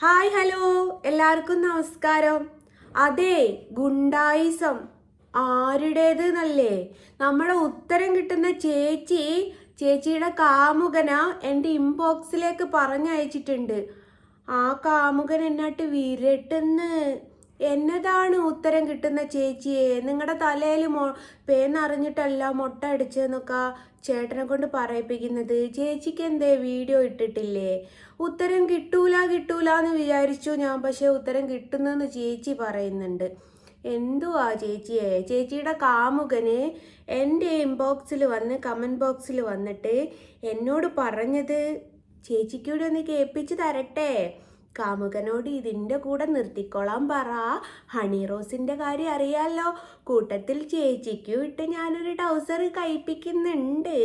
Hi hello. എല്ലാവർക്കും നമസ്കാരം. അതെ ഗുണ്ടായിസം. ആരുടേത് എന്നല്ലേ നമ്മുടെ ഉത്തരം കിട്ടുന്ന ചേച്ചി ചേച്ചിയുടെ കാമുകന എന്റെ ഇൻബോക്സിലേക്ക് പറഞ്ഞയച്ചിട്ടുണ്ട്. ആ കാമുകൻ എന്നാട്ട് വിരട്ടുന്ന്. എന്നതാണ് ഉത്തരം കിട്ടുന്ന ചേച്ചിയെ? നിങ്ങളുടെ തലയിൽ മൊ പേന്നറിഞ്ഞിട്ടല്ല മുട്ട അടിച്ചതെന്നൊക്കെ ചേട്ടനെ കൊണ്ട് പറയിപ്പിക്കുന്നത്. ചേച്ചിക്ക് എന്തേ വീഡിയോ ഇട്ടിട്ടില്ലേ? ഉത്തരം കിട്ടൂല കിട്ടൂല എന്ന് വിചാരിച്ചു ഞാൻ പക്ഷേ ഉത്തരം കിട്ടുന്നെന്ന് ചേച്ചി പറയുന്നുണ്ട്. എന്തുവാ ചേച്ചിയെ? ചേച്ചിയുടെ കാമുകന് എന്റെ ഇൻബോക്സിൽ വന്ന് കമന്റ് ബോക്സിൽ വന്നിട്ട് എന്നോട് പറഞ്ഞത് ചേച്ചിക്കൂടെ ഒന്ന് കേൾപ്പിച്ച് തരട്ടെ? കാമുകനോട് ഇതിന്റെ കൂടെ നിർത്തിക്കോളാൻ പറ. ഹണി റോസിന്റെ കാര്യം അറിയാലോ. കൂട്ടത്തിൽ ചേച്ചിക്കും ഇട്ട് ഞാനൊരു ടൗസർ കഴിപ്പിക്കുന്നുണ്ട്.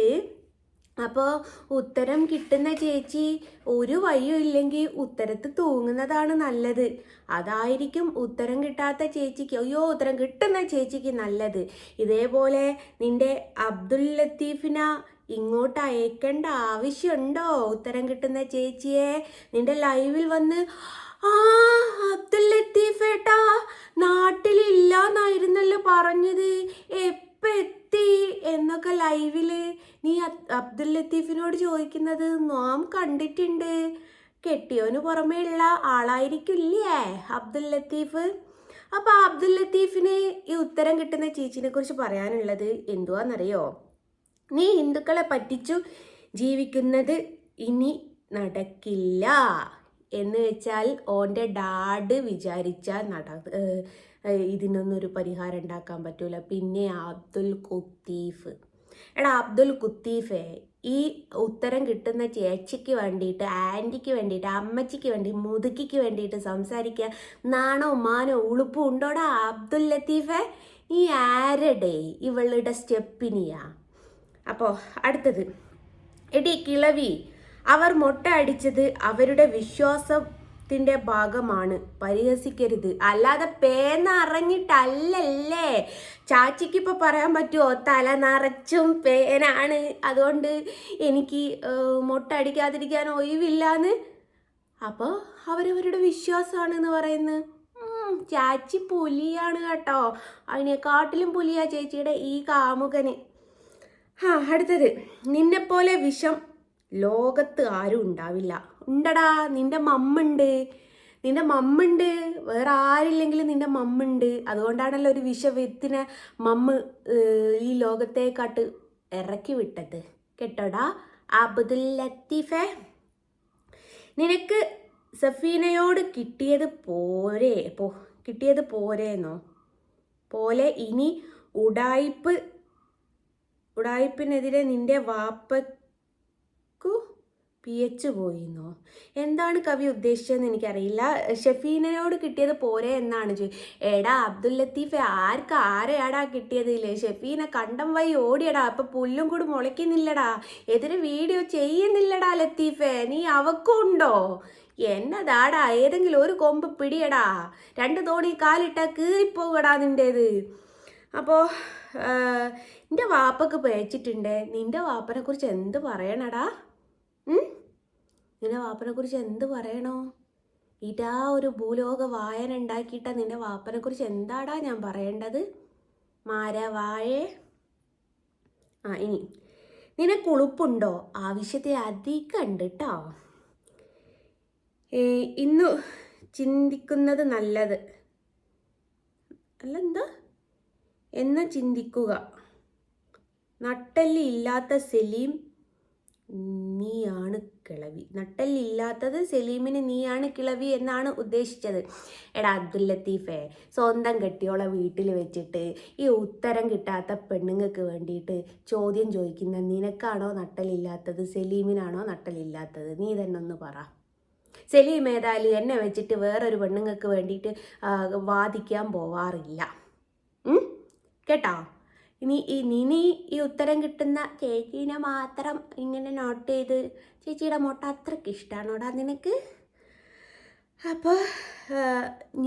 അപ്പോൾ ഉത്തരം കിട്ടുന്ന ചേച്ചി ഒരു വഴിയും ഇല്ലെങ്കിൽ ഉത്തരത്ത് തൂങ്ങുന്നതാണ് നല്ലത്. അതായിരിക്കും ഉത്തരം കിട്ടാത്ത ചേച്ചിക്ക് അയ്യോ ഉത്തരം കിട്ടുന്ന ചേച്ചിക്ക് നല്ലത്. ഇതേപോലെ നിന്റെ അബ്ദുൽ ലത്തീഫിന ഇങ്ങോട്ട് അയക്കേണ്ട ആവശ്യമുണ്ടോ? ഉത്തരം കിട്ടുന്ന ചേച്ചിയെ നിന്റെ ലൈവിൽ വന്ന് ആ അബ്ദുൽ ലത്തീഫ് ഏട്ടാ നാട്ടിലില്ലാന്നായിരുന്നല്ലോ പറഞ്ഞത്. എപ്പ എത്തി എന്നൊക്കെ ലൈവിൽ നീ അബ്ദുൽ ലത്തീഫിനോട് ചോദിക്കുന്നത് നാം കണ്ടിട്ടുണ്ട്. കെട്ടിയോന് പുറമേ ഉള്ള ആളായിരിക്കില്ലേ അബ്ദുൽ ലത്തീഫ്? അപ്പൊ അബ്ദുൽ ലത്തീഫിന് ഈ ഉത്തരം കിട്ടുന്ന ചേച്ചിനെ കുറിച്ച് പറയാനുള്ളത് എന്തുവാന്നറിയോ? നീ ഹിന്ദുക്കളെ പറ്റിച്ചു ജീവിക്കുന്നത് ഇനി നടക്കില്ല. എന്ന് വെച്ചാൽ ഓന്റെ ഡാഡ് വിചാരിച്ചാൽ നട ഇതിനൊന്നും ഒരു പരിഹാരം ഉണ്ടാക്കാൻ പറ്റൂല. പിന്നെ അബ്ദുൽ കുത്തീഫ്. എടാ അബ്ദുൽ കുത്തീഫേ ഈ ഉത്തരം കിട്ടുന്ന ചേച്ചിക്ക് വേണ്ടിയിട്ട് ആന്റിക്ക് വേണ്ടിയിട്ട് അമ്മച്ചിക്ക് വേണ്ടി മുതുക്കിക്ക് വേണ്ടിയിട്ട് സംസാരിക്കുക നാണോ മാനോ ഉളുപ്പും ഉണ്ടോടാ അബ്ദുൽ ലത്തീഫെ? ഈ ആരടേ? ഇവളുടെ സ്റ്റെപ്പിനിയാ അപ്പോൾ അടുത്തത്. എടി കിളവി അവർ മൊട്ട അടിച്ചത് അവരുടെ വിശ്വാസത്തിന്റെ ഭാഗമാണ്. പരിഹസിക്കരുത്. അല്ലാതെ പേന്ന അറിഞ്ഞിട്ടല്ലല്ലേ? ചാച്ചിക്ക് ഇപ്പൊ പറയാൻ പറ്റുമോ തല നിറച്ചും പേനാണ്. അതുകൊണ്ട് എനിക്ക് മുട്ട അടിക്കാതിരിക്കാൻ ഒഴിവില്ലാന്ന്. അപ്പോൾ അവരവരുടെ വിശ്വാസമാണ് എന്ന് പറയുന്നത് ചാച്ചി പുലിയാണ് കേട്ടോ. അതിനെക്കാട്ടിലും പുലിയാ ചേച്ചിയുടെ ഈ കാമുകന്. ആ അടുത്തത്. നിന്നെപ്പോലെ വിഷം ലോകത്ത് ആരും ഉണ്ടാവില്ല. ഉണ്ടടാ നിന്റെ മമ്മുണ്ട്. നിന്റെ മമ്മുണ്ട്. വേറെ ആരില്ലെങ്കിലും നിന്റെ മമ്മുണ്ട്. അതുകൊണ്ടാണല്ലോ ഒരു വിഷവിത്തിനെ മമ്മ് ഈ ലോകത്തേക്കാട്ട് ഇറക്കി വിട്ടത്. കേട്ടോടാ അബ്ദുൽ ലത്തീഫേ. നിനക്ക് സഫീനയോട് കിട്ടിയത് പോരെ. പോ കിട്ടിയത് പോരേന്നോ? പോലെ ഇനി ഉടായിപ്പ് ഉടായിപ്പിനെതിരെ നിന്റെ വാപ്പക്കു എച്ച് പോയിന്നോ? എന്താണ് കവി ഉദ്ദേശിച്ചതെന്ന് എനിക്കറിയില്ല. ഷെഫീനോട് കിട്ടിയത് പോരെ എന്നാണ് ചോ എടാ അബ്ദുൽ ലത്തീഫ് ആർക്ക് ആരെയാടാ കിട്ടിയതില്ലേ ഷെഫീനെ കണ്ടം വൈ ഓടിയടാ അപ്പൊ പുല്ലും കൂടി മുളയ്ക്കുന്നില്ലടാ. എതിരെ വീഡിയോ ചെയ്യുന്നില്ലടാ ലത്തീഫെ നീ അവക്കുണ്ടോ എന്നതാടാ ഏതെങ്കിലും ഒരു കൊമ്പ് പിടിയടാ. രണ്ട് തോണി കാലിട്ടാ കീറിപ്പോകടാ നിന്റേത് അപ്പോൾ നിന്റെ വാപ്പക്ക് പേച്ചിട്ടുണ്ട് വാപ്പനെ കുറിച്ച് എന്ത് പറയണടാ? നിന്റെ വാപ്പനെ കുറിച്ച് എന്ത് പറയണോ? ഇതാ ഒരു ഭൂലോക വായന ഉണ്ടാക്കിയിട്ട വാപ്പനെ കുറിച്ച് എന്താടാ ഞാൻ പറയേണ്ടത്? മാരവായേ. ആ ഇനി. നിനക്ക് ഉളുപ്പുണ്ടോ ആവശ്യത്തെ അധികം ഉണ്ട് കേട്ടോ ഇന്നു ചിന്തിക്കുന്നത് നല്ലത്. അല്ല എന്താ എന്ന് ചിന്തിക്കുക. നട്ടെല്ലി ഇല്ലാത്ത സലീം നീയാണ് കിളവി. നട്ടെല്ലില്ലാത്തത് സലീമിന് നീയാണ് കിളവി എന്നാണ് ഉദ്ദേശിച്ചത്. എടാ അബ്ദുൽ ലത്തീഫേ സ്വന്തം കെട്ടിയോളെ വീട്ടിൽ വെച്ചിട്ട് ഈ ഉത്തരം കിട്ടാത്ത പെണ്ണുങ്ങൾക്ക് വേണ്ടിയിട്ട് ചോദ്യം ചോദിക്കുന്ന നിനക്കാണോ നട്ടലില്ലാത്തത് സലീമിനാണോ നട്ടലില്ലാത്തത് നീ തന്നെ ഒന്ന് പറ. സലീം ഏതായാലും എന്നെ വെച്ചിട്ട് വേറൊരു പെണ്ണുങ്ങൾക്ക് വേണ്ടിയിട്ട് വാദിക്കാൻ പോവാറില്ല. കേട്ടോ? ഇനി ഇനി ഈ ഉത്തരം കിട്ടുന്ന ചേച്ചീനെ മാത്രം ഇങ്ങനെ നോട്ട് ചെയ്ത് ചേച്ചിയുടെ മുട്ട അത്രയ്ക്ക് ഇഷ്ടമാണോടാ നിനക്ക്? അപ്പോൾ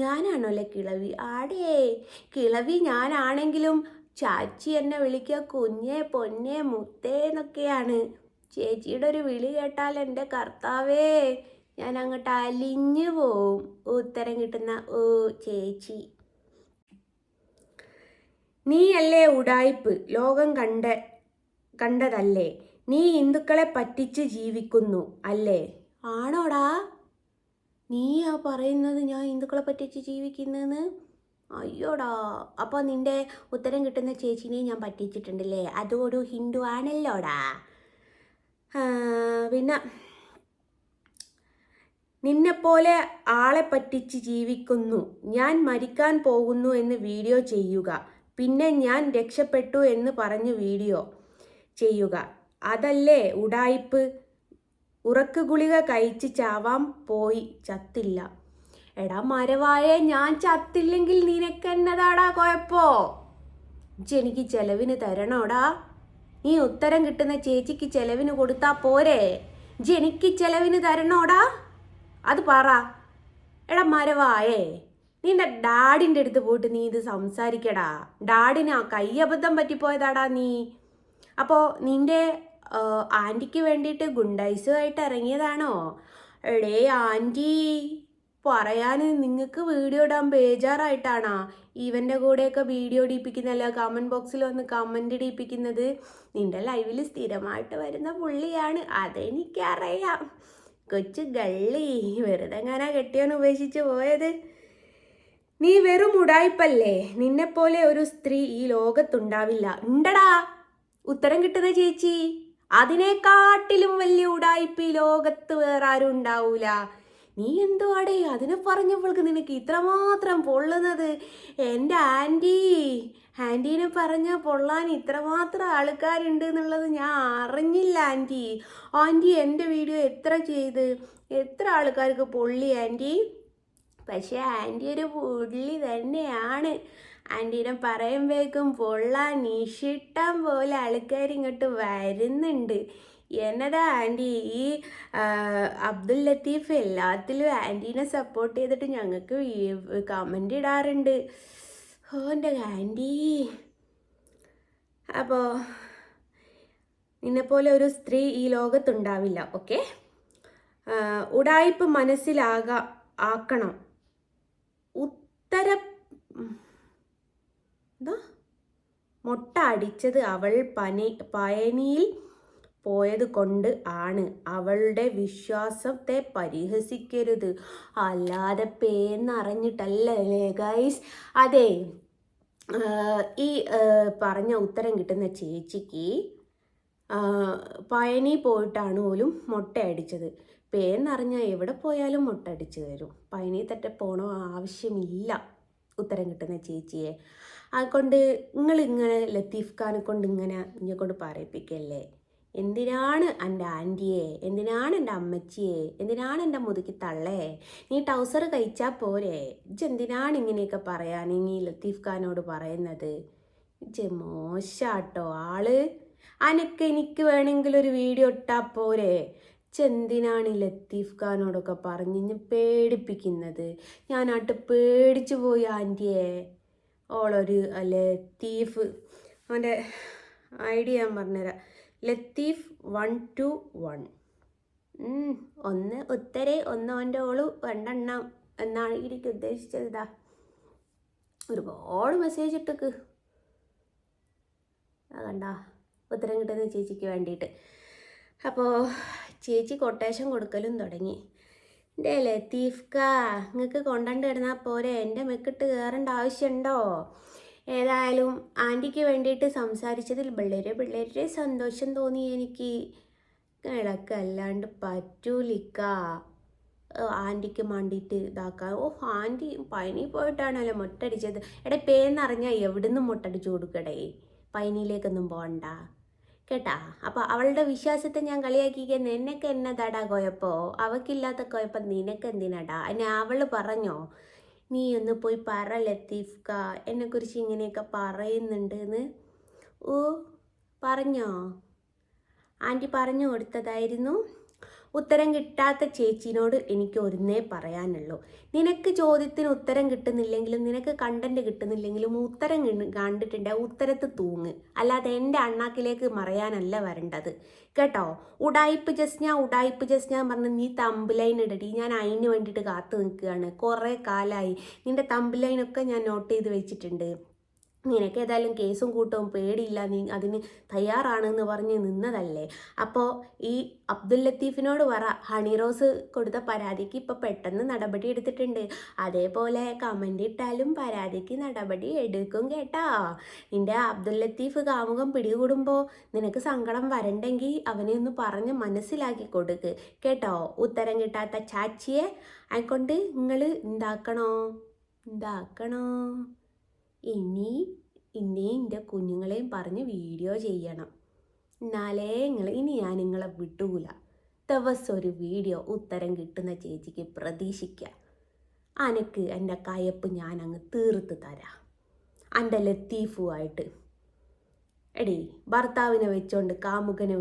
ഞാനാണല്ലേ കിളവി? ആടേ കിളവി ഞാനാണെങ്കിലും ചാച്ചി എന്നെ വിളിക്കുക കുഞ്ഞേ പൊന്നേ മുത്തേ എന്നൊക്കെയാണ്. ചേച്ചിയുടെ ഒരു വിളി കേട്ടാൽ എന്റെ കർത്താവേ ഞാൻ അങ്ങോട്ട് അലിഞ്ഞു പോവും. ഉത്തരം കിട്ടുന്ന ഓ ചേച്ചി. നീയല്ലേ ഉടായിപ്പ് ലോകം കണ്ട കണ്ടതല്ലേ? നീ ഹിന്ദുക്കളെ പറ്റിച്ച് ജീവിക്കുന്നു അല്ലേ? ആണോടാ? നീയാ പറയുന്നത് ഞാൻ ഹിന്ദുക്കളെ പറ്റിച്ച് ജീവിക്കുന്നെന്ന്? അയ്യോടാ. അപ്പോൾ നിന്റെ ഉത്തരം കിട്ടുന്ന ചേച്ചിനെ ഞാൻ പറ്റിച്ചിട്ടുണ്ടല്ലേ? അതൊരു ഹിന്ദു ആണല്ലോടാ. പിന്നെ നിന്നെപ്പോലെ ആളെ പറ്റിച്ച് ജീവിക്കുന്നു. ഞാൻ മരിക്കാൻ പോകുന്നു എന്ന് വീഡിയോ ചെയ്യുക. പിന്നെ ഞാൻ രക്ഷപ്പെട്ടു എന്ന് പറഞ്ഞ് വീഡിയോ ചെയ്യുക. അതല്ലേ ഉടായിപ്പ്? ഉറക്ക് ഗുളിക കഴിച്ച് ചാവാൻ പോയി. ചത്തില്ല. എടാ മരവാഴെ ഞാൻ ചത്തില്ലെങ്കിൽ നിനക്കെന്നതാടാ കുഴപ്പോ? ഇജ്ജ് എനിക്ക് ചെലവിന് തരണോടാ. നീ ഉത്തരം കിട്ടുന്ന ചേച്ചിക്ക് ചെലവിന് കൊടുത്താ പോരെ. എനിക്ക് ചെലവിന് തരണോടാ. അത് പറ. എടാ മരവായേ നിന്റെ ഡാഡിന്റെ അടുത്ത് പോയിട്ട് നീ ഇത് സംസാരിക്കടാ. ഡാഡിന് ആ കയ്യബദ്ധം പറ്റിപ്പോയതാടാ നീ. അപ്പോൾ ആന്റിക്ക് ആന്റിക്ക് വേണ്ടിയിട്ട് ഗുണ്ടൈസുമായിട്ട് ഇറങ്ങിയതാണോ? എടേ ആന്റി പറയാൻ നിങ്ങൾക്ക് വീഡിയോ ഇടാൻ ബേജാറായിട്ടാണോ ഇവന്റെ കൂടെയൊക്കെ വീഡിയോ ഇടിപ്പിക്കുന്നല്ല കമന്റ് ബോക്സിൽ വന്ന് കമന്റ് ഇടിപ്പിക്കുന്നത്? നിന്റെ ലൈവിൽ സ്ഥിരമായിട്ട് വരുന്ന പുള്ളിയാണ്. അതെനിക്കറിയാം. കൊച്ചു ഗള്ളി വെറുതെ എങ്ങനെ കെട്ടിയാണ് ഉപേക്ഷിച്ച് പോയത്? നീ വെറും നിന്നെ നിന്നെപ്പോലെ ഒരു സ്ത്രീ ഈ ലോകത്തുണ്ടാവില്ല. ഉണ്ടടാ. ഉത്തരം കിട്ടുന്ന ചേച്ചി. അതിനെക്കാട്ടിലും വലിയ ഉടായ്പ ഈ ലോകത്ത് വേറെ ആരും ഉണ്ടാവൂല. നീ എന്തുവാടേ അതിനെ പറഞ്ഞപ്പോൾക്ക് നിനക്ക് ഇത്രമാത്രം പൊള്ളുന്നത്. എന്റെ ആന്റി. ആന്റീനെ പറഞ്ഞ പൊള്ളാൻ ഇത്രമാത്രം ആൾക്കാരുണ്ട് എന്നുള്ളത് ഞാൻ അറിഞ്ഞില്ല ആന്റി. ആന്റി എന്റെ വീഡിയോ എത്ര ചെയ്ത്? എത്ര ആൾക്കാർക്ക് പൊള്ളി ആന്റി? പക്ഷേ ആന്റി ഒരു പുള്ളി തന്നെയാണ്. ആന്റീനെ പറയുമ്പോഴേക്കും പൊള്ളാൻ ഇഷിട്ടം പോലെ ആൾക്കാർ ഇങ്ങോട്ട് വരുന്നുണ്ട്. എന്നതാ ആന്റി ഈ അബ്ദുൽ ലത്തീഫ് എല്ലാത്തിലും ആന്റീനെ സപ്പോർട്ട് ചെയ്തിട്ട് ഞങ്ങൾക്ക് കമന്റ് ഇടാറുണ്ട്. ഓ എന്റെ ആന്റി. അപ്പോൾ നിന്നെപ്പോലെ ഒരു സ്ത്രീ ഈ ലോകത്തുണ്ടാവില്ല ഓക്കെ? ഉടായ്പ മനസ്സിലാകാം ആക്കണം. ഉത്തര ഉം. എന്താ? മുട്ട അടിച്ചത് അവൾ പനി പയനിയിൽ പോയത് കൊണ്ട് ആണ്. അവളുടെ വിശ്വാസത്തെ പരിഹസിക്കരുത്. അല്ലാതെ പേന്നറിഞ്ഞിട്ടല്ലേ ഗൈസ് അതെ ഈ പറഞ്ഞ ഉത്തരം കിട്ടുന്ന ചേച്ചിക്ക് പയനി പോയിട്ടാണ് പോലും മുട്ട അടിച്ചത്. പേന്നറിഞ്ഞാൽ എവിടെ പോയാലും മുട്ടടിച്ചു തരും. പയനി തട്ടെ പോണോ ആവശ്യമില്ല ഉത്തരം കിട്ടുന്ന ചേച്ചിയെ. അതുകൊണ്ട് നിങ്ങൾ ഇങ്ങനെ ലത്തീഫ് ഖാനെ കൊണ്ട് ഇങ്ങനെ ഇങ്ങനെ കൊണ്ട് പറയിപ്പിക്കല്ലേ? എന്തിനാണ് എന്റെ ആന്റിയെ? എന്തിനാണ് എന്റെ അമ്മച്ചിയെ? എന്തിനാണ് എന്റെ മുതുക്കി തള്ളേ? നീ ടൗസർ കഴിച്ചാൽ പോരെ? ഇജെന്തിനാണ് ഇങ്ങനെയൊക്കെ പറയാൻ നീ ലത്തീഫ് ഖാനോട് പറയുന്നത്? ഇജ് മോശാട്ടോ ആൾ. അനക്ക് എനിക്ക് വേണമെങ്കിൽ ഒരു വീഡിയോ ഇട്ടാൽ പോരെ. ചെന്തിനാണ് ഈ ലത്തീഫ് ഖാനോടൊക്കെ പറഞ്ഞ് ഇഞ്ഞ് പേടിപ്പിക്കുന്നത്? ഞാനാട്ട് പേടിച്ചു പോയി ആന്റിയെ. ഓളൊരു ലത്തീഫ് അവന്റെ ഐഡിയ ഞാൻ പറഞ്ഞുതരാം. Latheef one two one. ഒന്ന് ഉത്തരേ ഒന്ന് അവന്റെ ഓൾ രണ്ടെണ്ണം എന്നാണ് എനിക്ക് ഉദ്ദേശിച്ചതാ. ഒരുപാട് മെസ്സേജ് ഇട്ടക്ക്. അതണ്ട ഉത്തരം കിട്ടുന്ന ചേച്ചിക്ക് വേണ്ടിയിട്ട്. അപ്പോൾ ചേച്ചി കൊട്ടേഷൻ കൊടുക്കലും തുടങ്ങി. എന്റെ ലത്തീഫ്ക്ക നിങ്ങൾക്ക് കൊണ്ടണ്ട് കിടന്നാൽ പോരെ? എന്റെ മെക്കിട്ട് കയറേണ്ട ആവശ്യമുണ്ടോ ഏതായാലും ആന്റിക്ക് വേണ്ടിയിട്ട് സംസാരിച്ചതിൽ വളരെ വളരെ സന്തോഷം തോന്നി എനിക്ക്. കിടക്കല്ലാണ്ട് പറ്റൂലിക്ക. ആന്റിക്ക് മണ്ടിയിട്ട് ഇതാക്കാൻ ഓ ആന്റി പനി പോയിട്ടാണല്ലോ മുട്ടടിച്ചത്. എടേ പേന്നറിഞ്ഞാൽ എവിടുന്ന് മുട്ടടിച്ചു കൊടുക്കടേ? പനിയിലേക്കൊന്നും പോകണ്ട കേട്ടാ? അപ്പോൾ അവളുടെ വിശ്വാസത്തെ ഞാൻ കളിയാക്കിക്കാൻ നിനക്ക് എന്നതാടാ കുഴപ്പോ? അവക്കില്ലാത്ത കുഴപ്പം നിനക്ക് എന്തിനാടാ എന്നെ അവൾ പറഞ്ഞോ? നീ ഒന്ന് പോയി പറ ലത്തീഫ്ക എന്നെക്കുറിച്ച് ഇങ്ങനെയൊക്കെ പറയുന്നുണ്ട് എന്ന് ഓ പറഞ്ഞോ? ആന്റി പറഞ്ഞു കൊടുത്തതായിരുന്നു. ഉത്തരം കിട്ടാത്ത ചേച്ചിനോട് എനിക്ക് ഒരുന്നേ പറയാനുള്ളൂ. നിനക്ക് ചോദ്യത്തിന് ഉത്തരം കിട്ടുന്നില്ലെങ്കിലും നിനക്ക് കണ്ടന്റ് കിട്ടുന്നില്ലെങ്കിലും ഉത്തരം കിണ് കണ്ടിട്ടുണ്ട്. ഉത്തരത്ത് തൂങ്ങ്. അല്ലാതെ എന്റെ അണ്ണാക്കിലേക്ക് മറയാനല്ല വരേണ്ടത്. കേട്ടോ? ഉടായിപ്പ് ജസ്ഞ ഉടായിപ്പ് ഞാൻ പറഞ്ഞ് നീ തമ്പ് ലൈൻ ഇടടി. ഞാൻ അതിന് വേണ്ടിയിട്ട് കാത്തു നിൽക്കുകയാണ്. കുറേ കാലമായി നിന്റെ തമ്പ് ലൈനൊക്കെ ഞാൻ നോട്ട് ചെയ്ത് വെച്ചിട്ടുണ്ട്. നിനക്ക് ഏതായാലും കേസും കൂട്ടവും പേടിയില്ല നീ അതിന് തയ്യാറാണെന്ന് പറഞ്ഞ് നിന്നതല്ലേ? അപ്പോൾ ഈ അബ്ദുൽ ലത്തീഫിനോട് പറ ഹണി റോസ് കൊടുത്ത പരാതിക്ക് ഇപ്പോൾ പെട്ടെന്ന് നടപടി എടുത്തിട്ടുണ്ട്. അതേപോലെ കമന്റ് ഇട്ടാലും പരാതിക്ക് നടപടി എടുക്കും കേട്ടാ. നിന്റെ അബ്ദുൽ ലത്തീഫ് കാമുകം പിടികൂടുമ്പോൾ നിനക്ക് സങ്കടം വരണ്ടെങ്കിൽ അവനെ ഒന്ന് പറഞ്ഞ് മനസ്സിലാക്കി കൊടുക്ക്. കേട്ടോ? ഉത്തരം കിട്ടാത്ത ചാച്ചിയെ. ആയിക്കൊണ്ട് നിങ്ങൾ ഉണ്ടാക്കണോ എന്താക്കണോ? ഇനി ഇന്നേം എന്റെ കുഞ്ഞുങ്ങളെയും പറഞ്ഞ് വീഡിയോ ചെയ്യണം. എന്നാലേ നിങ്ങൾ ഇനി ഞാൻ നിങ്ങളെ വിട്ടൂല ദിവസം ഒരു വീഡിയോ ഉത്തരം കിട്ടുന്ന ചേച്ചിക്ക് പ്രതീക്ഷിക്കുക അനക്ക് എന്റെ കയപ്പ് ഞാൻ അങ്ങ് തീർത്ത് തരാം. എന്റെ ലത്തീഫുമായിട്ട് എടി ഭർത്താവിനെ വെച്ചോണ്ട് കാമുകനെ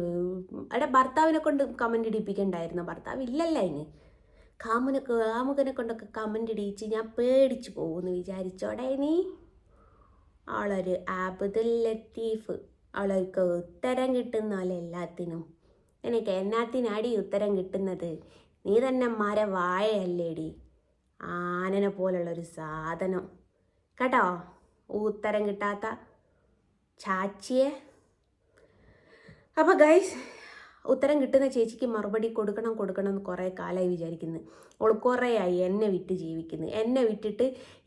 എടാ ഭർത്താവിനെ കൊണ്ട് കമന്റ് ഇടിപ്പിക്കണ്ടായിരുന്നു? ഭർത്താവ് ഇല്ലല്ല അതിന് കാമുനെ കാമുകനെ കൊണ്ടൊക്കെ കമന്റ് ഇടിയിച്ച് ഞാൻ പേടിച്ചു പോകുമെന്ന് വിചാരിച്ചോടെ നീ അവളൊരു ആബുദുൽ ലത്തീഫ് അവൾക്ക് ഉത്തരം കിട്ടുന്നപോലെ എല്ലാത്തിനും. എനിക്ക് എന്നാത്തിനാടി ഉത്തരം കിട്ടുന്നത്? നീ തന്നെ മര വായയല്ലേടി. ആനനെ പോലുള്ളൊരു സാധനം. കേട്ടോ? ഉത്തരം കിട്ടാത്ത ചാച്ചിയെ. അപ്പോൾ ഗൈസ് ഉത്തരം കിട്ടുന്ന ചേച്ചിക്ക് മറുപടി കൊടുക്കണം കൊടുക്കണം എന്ന് കുറേ കാലമായി വിചാരിക്കുന്നു. അവൾ കുറേയായി എന്നെ വിറ്റ് ജീവിക്കുന്നു. എന്നെ വിട്ടിട്ട്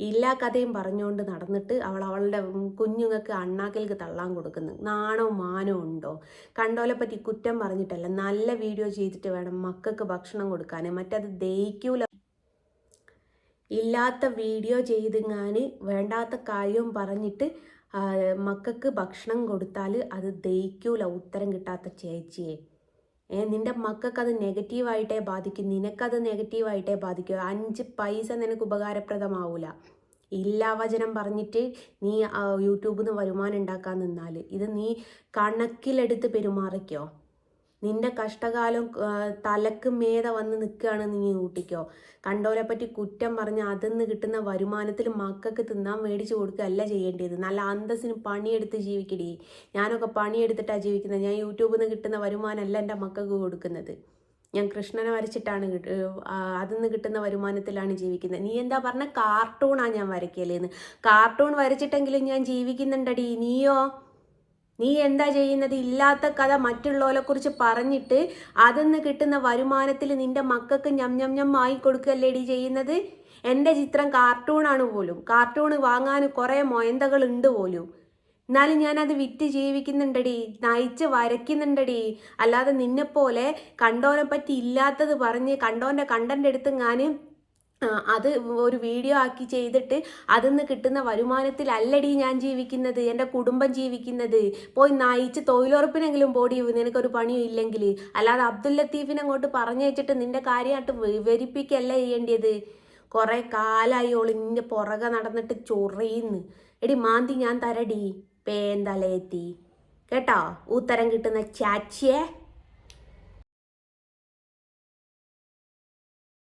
ഇല്ലാ കഥയും പറഞ്ഞുകൊണ്ട് നടന്നിട്ട് അവൾ അവളുടെ കുഞ്ഞുങ്ങൾക്ക് അണ്ണാക്കലേക്ക് തള്ളാൻ കൊടുക്കുന്നു. നാണോ മാനോ ഉണ്ടോ? കണ്ടോലെ പറ്റി കുറ്റം പറഞ്ഞിട്ടല്ല. നല്ല വീഡിയോ ചെയ്തിട്ട് വേണം മക്കൾക്ക് ഭക്ഷണം കൊടുക്കാൻ മറ്റത് ദഹിക്കൂല. ഇല്ലാത്ത വീഡിയോ ചെയ്തിങ്ങാൻ വേണ്ടാത്ത കാര്യവും പറഞ്ഞിട്ട് മക്കൾക്ക് ഭക്ഷണം കൊടുത്താൽ അത് ദഹിക്കൂല. ഉത്തരം കിട്ടാത്ത ചേച്ചിയെ. നിന്റെ മക്കൾക്ക് അത് നെഗറ്റീവായിട്ടേ ബാധിക്കും. നിനക്കത് നെഗറ്റീവായിട്ടേ ബാധിക്കൂ. അഞ്ച് പൈസ നിനക്ക് ഉപകാരപ്രദമാവൂല. ഇല്ലാ വചനം പറഞ്ഞിട്ട് നീ യൂട്യൂബിൽ നിന്ന് വരുമാനം ഉണ്ടാക്കാൻ നിന്നാൽ ഇത് നീ കണക്കിലെടുത്ത് പെരുമാറിക്കോ? നിന്റെ കഷ്ടകാലം തലക്ക് മേത വന്ന് നിൽക്കുകയാണ് നീ കൂട്ടിക്കോ കണ്ടോലെ പറ്റി കുറ്റം പറഞ്ഞ് അതിന്ന് കിട്ടുന്ന വരുമാനത്തിൽ മക്കൾക്ക് തിന്നാൻ മേടിച്ചു കൊടുക്കുകയല്ല ചെയ്യേണ്ടത്. നല്ല അന്തസ്സിന് പണിയെടുത്ത് ജീവിക്കടി. ഞാനൊക്കെ പണിയെടുത്തിട്ടാണ് ജീവിക്കുന്നത്. ഞാൻ യൂട്യൂബിൽ നിന്ന് കിട്ടുന്ന വരുമാനമല്ല എന്റെ മക്കൾക്ക് കൊടുക്കുന്നത്. ഞാൻ കൃഷ്ണനെ വരച്ചിട്ടാണ് അതിന്ന് കിട്ടുന്ന വരുമാനത്തിലാണ് ജീവിക്കുന്നത്. നീ എന്താ പറഞ്ഞ? കാർട്ടൂണാണ് ഞാൻ വരയ്ക്കലേന്ന്. കാർട്ടൂൺ വരച്ചിട്ടെങ്കിലും ഞാൻ ജീവിക്കുന്നുണ്ടടി. നീയോ? നീ എന്താ ചെയ്യുന്നത്? ഇല്ലാത്ത കഥ മറ്റുള്ളവരെ കുറിച്ച് പറഞ്ഞിട്ട് അതിന്ന് കിട്ടുന്ന വരുമാനത്തിൽ നിന്റെ മക്കൾക്ക് ഞം ഞം ഞം വാങ്ങിക്കൊടുക്കുകയല്ലേടി ചെയ്യുന്നത്? എന്റെ ചിത്രം കാർട്ടൂണാണ് പോലും. കാർട്ടൂൺ വാങ്ങാൻ കുറേ മൊയന്തകൾ ഉണ്ട് പോലും. എന്നാലും ഞാനത് വിറ്റ് ജീവിക്കുന്നുണ്ടടി നയിച്ച് വരയ്ക്കുന്നുണ്ടടി അല്ലാതെ നിന്നെപ്പോലെ കണ്ടോനെ പറ്റി ഇല്ലാത്തത് പറഞ്ഞ് കണ്ടോന്റെ കണ്ടന്റ് ഞാൻ അത് ഒരു വീഡിയോ ആക്കി ചെയ്തിട്ട് അതിൽ നിന്ന് കിട്ടുന്ന വരുമാനത്തിൽ അല്ലടി ഞാൻ ജീവിക്കുന്നത് എന്റെ കുടുംബം ജീവിക്കുന്നത്. പോയി നയിച്ച് തൊഴിലുറപ്പിനെങ്കിലും പോടി നിനക്കൊരു പണിയും ഇല്ലെങ്കിൽ അല്ലാതെ അബ്ദുൽ ലത്തീഫിനെ അങ്ങോട്ട് വെച്ചിട്ട് നിന്റെ കാര്യമായിട്ട് വിവരിപ്പിക്കല്ല ചെയ്യേണ്ടത് കുറേ കാലമായി ഒളിഞ്ഞ് പുറകെ നടന്നിട്ട് ചൊറിയുന്നു. എടി മാന്തി ഞാൻ തരടി. പേന്തലയെത്തി കേട്ടോ? ഉത്തരം കിട്ടുന്ന ചാച്ചിയെ?